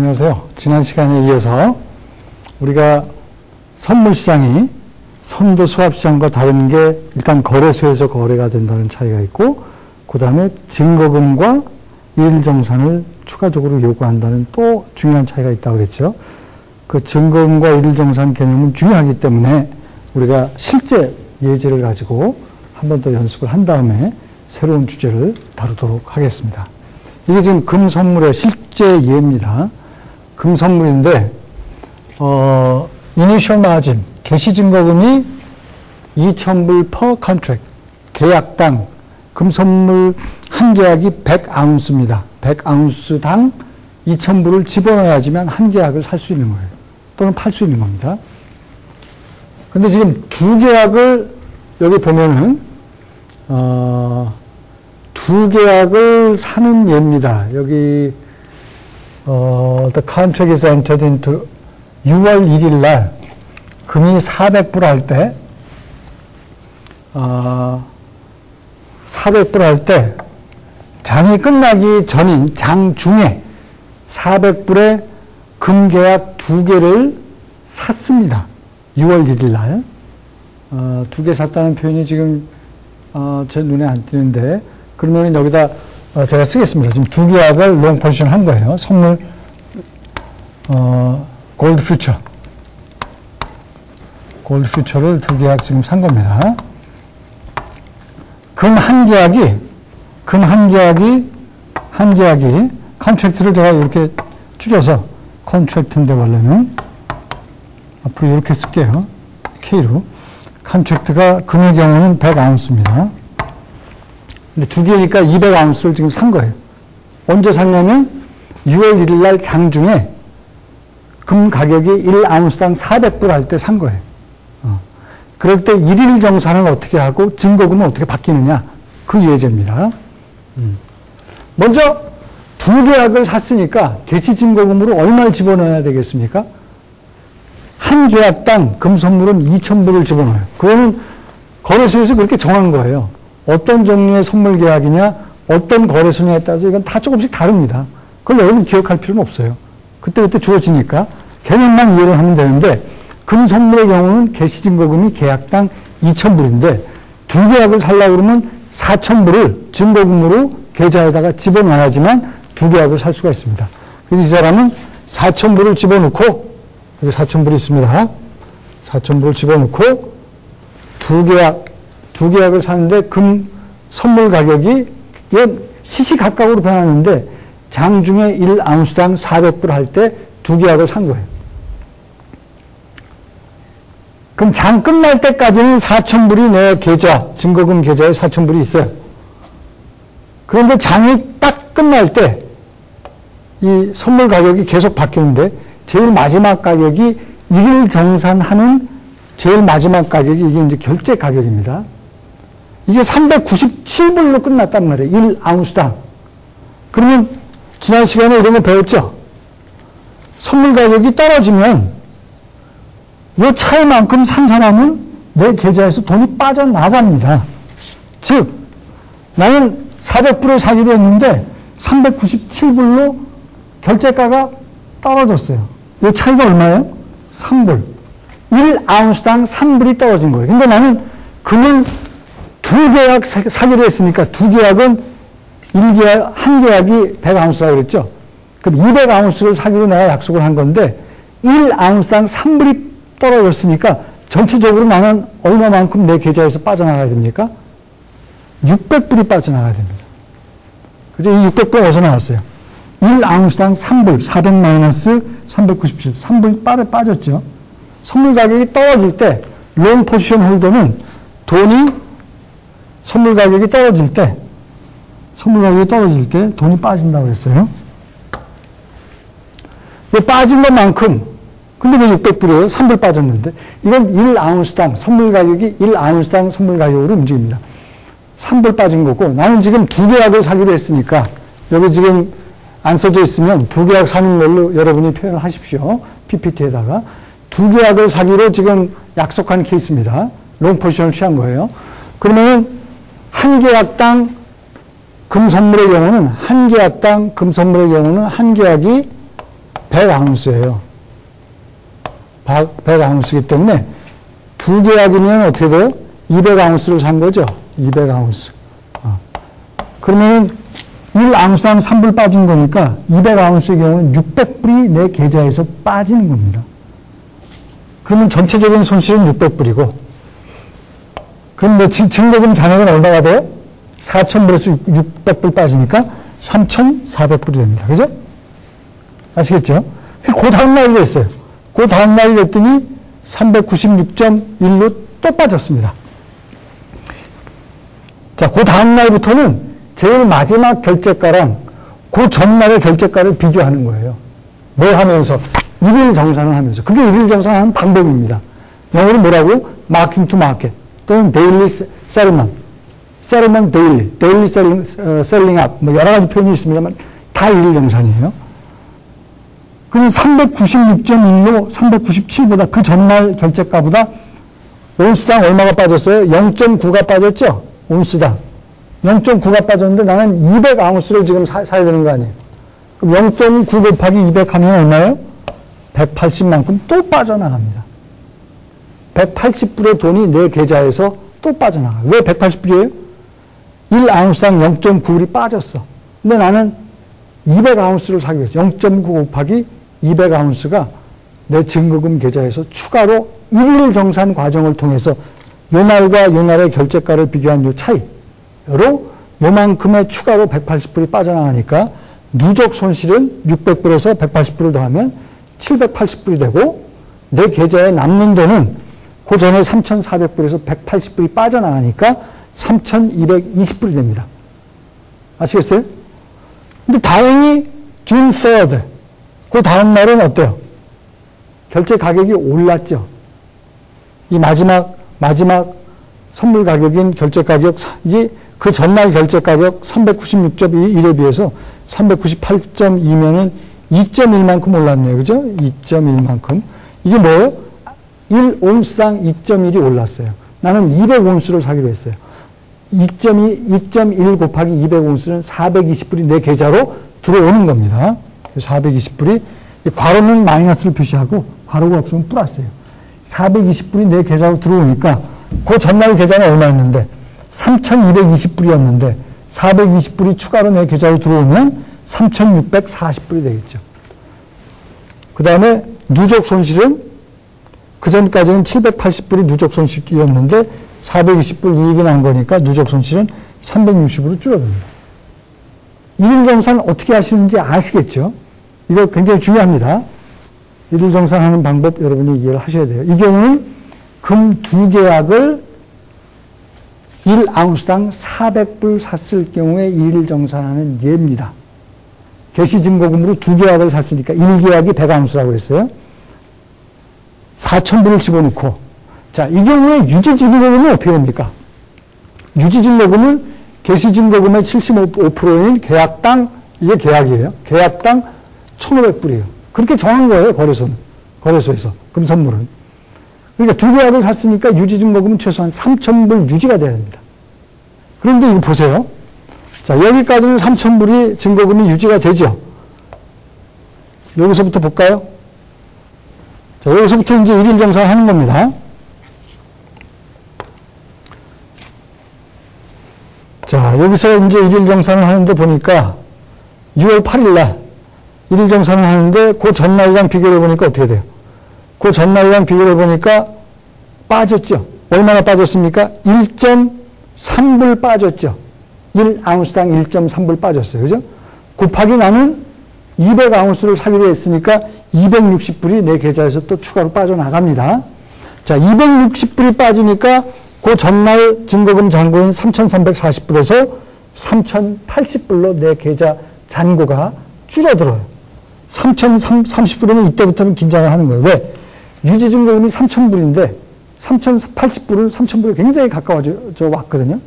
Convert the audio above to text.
안녕하세요. 지난 시간에 이어서 우리가 선물 시장이 선도 수합 시장과 다른 게 일단 거래소에서 거래가 된다는 차이가 있고 그 다음에 증거금과 일정산을 추가적으로 요구한다는 또 중요한 차이가 있다고 그랬죠. 그 증거금과 일정산 개념은 중요하기 때문에 우리가 실제 예제를 가지고 한 번 더 연습을 한 다음에 새로운 주제를 다루도록 하겠습니다. 이게 지금 금 선물의 실제 예입니다. 금 선물인데, 어, 이니셜 마진, 개시 증거금이 2,000불 per contract, 계약당 금 선물 한 계약이 100아운스입니다. 100아운스당 2,000불을 집어넣어야지만 한 계약을 살 수 있는 거예요. 또는 팔 수 있는 겁니다. 근데 지금 두 계약을 여기 보면은 어, 두 계약을 사는 예입니다. 여기 어, the contract is entered into 6월 1일 날 금이 400불 할 때, 어, 400불 할 때 장이 끝나기 전인 장 중에 400불에 금 계약 두 개를 샀습니다. 6월 1일 날. 어, 두 개 샀다는 표현이 지금 어, 제 눈에 안 띄는데 그러면 여기다 어, 제가 쓰겠습니다. 지금 두 계약을 롱 포지션 한 거예요. 선물 어, 골드 퓨처 골드 퓨처를 두 계약 지금 산 겁니다. 금 한 계약이 금 한 계약이 한 계약이 컨트랙트를 제가 이렇게 줄여서 컨트랙트인데 원래는 앞으로 이렇게 쓸게요. K로. 컨트랙트가 금의 경우는 100아운스입니다. 근데 두 개니까 200아운스를 지금 산 거예요. 언제 샀냐면 6월 1일 날 장중에 금 가격이 1아운스당 400불 할 때 산 거예요. 어. 그럴 때 1일 정산을 어떻게 하고 증거금은 어떻게 바뀌느냐. 그 예제입니다. 음. 먼저 두 계약을 샀으니까 개시 증거금으로 얼마를 집어넣어야 되겠습니까? 한 계약당 금 선물은 2,000불을 집어넣어요. 그거는 거래소에서 그렇게 정한 거예요. 어떤 종류의 선물 계약이냐, 어떤 거래소냐에 따라서 이건 다 조금씩 다릅니다. 그걸 여러분 기억할 필요는 없어요. 그때그때 주어지니까 개념만 이해를 하면 되는데 금 선물의 경우는 개시증거금이 계약당 2,000불인데 두 계약을 살려고 그러면 4,000불을 증거금으로 계좌에다가 집어넣어야지만 두 계약을 살 수가 있습니다. 그래서 이 사람은 4,000불을 집어넣고 여기 4,000불이 있습니다. 4,000불을 집어넣고 두 계약, 두 계약을 사는데 금 선물 가격이 시시각각으로 변하는데 장중에 1아운스당 400불 할 때 두 계약을 산 거예요. 그럼 장 끝날 때까지는 4,000불이 내 계좌, 증거금 계좌에 4,000불이 있어요. 그런데 장이 딱 끝날 때 이 선물 가격이 계속 바뀌는데 제일 마지막 가격이 1일 정산하는 제일 마지막 가격이 이게 이제 결제 가격입니다. 이게 397불로 끝났단 말이에요. 1아운스당. 그러면 지난 시간에 이런 거 배웠죠? 선물 가격이 떨어지면 이 차이만큼 산 사람은 내 계좌에서 돈이 빠져나갑니다. 즉, 나는 400불을 사기로 했는데 397불로 결제가가 떨어졌어요. 이 차이가 얼마예요? 3불. 1아운스당 3불이 떨어진 거예요. 근데 나는 금을 두 계약 사기로 했으니까 두 계약은 1계약, 한 계약이 100아운스라고 그랬죠? 그럼 200아운스를 사기로 내가 약속을 한 건데 1아운스당 3불이 떨어졌으니까 전체적으로 나는 얼마만큼 내 계좌에서 빠져나가야 됩니까? 600불이 빠져나가야 됩니다. 그죠? 이 600불 어디서 나왔어요? 1아운스당 3불, 400 마이너스 397, 3불 빠져 빠졌죠. 선물 가격이 떨어질 때, 롱 포지션 홀더는 돈이 선물 가격이 떨어질 때, 선물 가격이 떨어질 때 돈이 빠진다고 했어요. 빠진 것만큼, 근데 왜 600불이에요? 3불 빠졌는데. 이건 1아운스당, 선물 가격이 1아운스당 선물 가격으로 움직입니다. 3불 빠진 거고, 나는 지금 두 계약을 사기로 했으니까, 여기 지금 안 써져 있으면 두 계약 사는 걸로 여러분이 표현을 하십시오. PPT에다가. 두 계약을 사기로 지금 약속한 케이스입니다. 롱 포지션을 취한 거예요. 그러면 한 계약당 금 선물의 경우는 한 계약당 금 선물의 경우는 한 계약이 100아운스예요. 100아운스이기 때문에 두 계약이면 어떻게 돼요? 200아운스를 산 거죠. 200아운스. 어. 그러면은 1아운스당 3불 빠진 거니까 200아운스의 경우는 600불이 내 계좌에서 빠지는 겁니다. 그러면 전체적인 손실은 600불이고 그럼 내 증거금 잔액은 얼마가 돼요? 4,000불에서 600불 빠지니까 3,400불이 됩니다. 그죠? 아시겠죠? 그 다음 날이 됐어요. 그 다음 날이 됐더니 396.1로 또 빠졌습니다. 자, 그 다음 날부터는 제일 마지막 결제가랑 그 전날의 결제가를 비교하는 거예요. 뭘 하면서? 일일 정산을 하면서. 그게 일일 정산하는 방법입니다. 영어로 뭐라고? 마킹 투 마켓 또는 데일리 세르먼. 세르먼 데일리, 데일리 셀링, 어, 셀링 앞, 뭐 여러 가지 표현이 있습니다만 다 일일 정산이에요. 그럼 396.1로 397보다 그 전날 결제가보다 온스당 얼마가 빠졌어요? 0.9가 빠졌죠? 온스당. 0.9가 빠졌는데 나는 200아운스를 지금 사, 사야 되는 거 아니에요? 그럼 0.9 곱하기 200 하면 얼마예요? 180만큼 또 빠져나갑니다. 180불의 돈이 내 계좌에서 또 빠져나가요. 왜 180불이에요? 1아운스당 0.9불이 빠졌어. 근데 나는 200아운스를 사기 위해서 0.9 곱하기 200아운스가 내 증거금 계좌에서 추가로 1일 정산 과정을 통해서 요날과 요날의 결제가를 비교한 요 차이로 요만큼의 추가로 180불이 빠져나가니까 누적 손실은 600불에서 180불을 더하면 780불이 되고 내 계좌에 남는 돈은 그 전에 3,400불에서 180불이 빠져나가니까 3,220불이 됩니다. 아시겠어요? 근데 다행히 준 3rd, 그 다음 날은 어때요? 결제 가격이 올랐죠. 이 마지막, 마지막 선물 가격인 결제 가격, 이게 그 전날 결제 가격 396.1에 비해서 398.2면은 2.1만큼 올랐네요. 그죠? 2.1만큼. 이게 뭐예요? 1온스당 2.1이 올랐어요. 나는 200온스를 사기로 했어요. 2.2, 2.1 곱하기 200온스는 420불이 내 계좌로 들어오는 겁니다. 420불이 괄호는 마이너스를 표시하고 괄호가 없으면 플러스예요. 420불이 내 계좌로 들어오니까 그 전날 계좌는 얼마였는데 3,220불이었는데 420불이 추가로 내 계좌로 들어오면 3,640불이 되겠죠. 그 다음에 누적 손실은 그 전까지는 780불이 누적 손실이었는데 420불 이익이 난 거니까 누적 손실은 360으로 줄어듭니다. 일일정산 어떻게 하시는지 아시겠죠? 이거 굉장히 중요합니다. 일일정산하는 방법 여러분이 이해를 하셔야 돼요. 이 경우는 금 두 계약을 1아운스당 400불 샀을 경우에 일일정산하는 예입니다. 개시 증거금으로 두 계약을 샀으니까 1계약이 100아운스라고 했어요. 4천불을 집어넣고 자, 이 경우에 유지증거금은 어떻게 됩니까? 유지증거금은 개시증거금의 75%인 계약당 이게 계약이에요. 계약당 1,500불이에요. 그렇게 정한 거예요, 거래소는. 거래소에서. 금선물은. 그러니까 두 계약을 샀으니까 유지증거금은 최소한 3,000불 유지가 돼야 됩니다. 그런데 이거 보세요. 자, 여기까지는 3,000불이 증거금이 유지가 되죠. 여기서부터 볼까요? 자, 여기서부터 이제 일일 정산 하는 겁니다. 자, 여기서 이제 일일 정산을 하는데 보니까 6월 8일 날 일일 정산을 하는데 그 전날이랑 비교해 보니까 어떻게 돼요? 그 전날이랑 비교해 보니까 빠졌죠. 얼마나 빠졌습니까? 1.3불 빠졌죠. 1 아운스당 1.3불 빠졌어요. 그죠? 곱하기 나는 200아운스를 사기로 했으니까 260불이 내 계좌에서 또 추가로 빠져나갑니다. 자, 260불이 빠지니까 그 전날 증거금 잔고인 3,340불에서 3,080불로 내 계좌 잔고가 줄어들어요. 3,030불이면 이때부터는 긴장을 하는 거예요. 왜? 유지 증거금이 3,000불인데 3,080불은 3,000불에 굉장히 가까워져 왔거든요.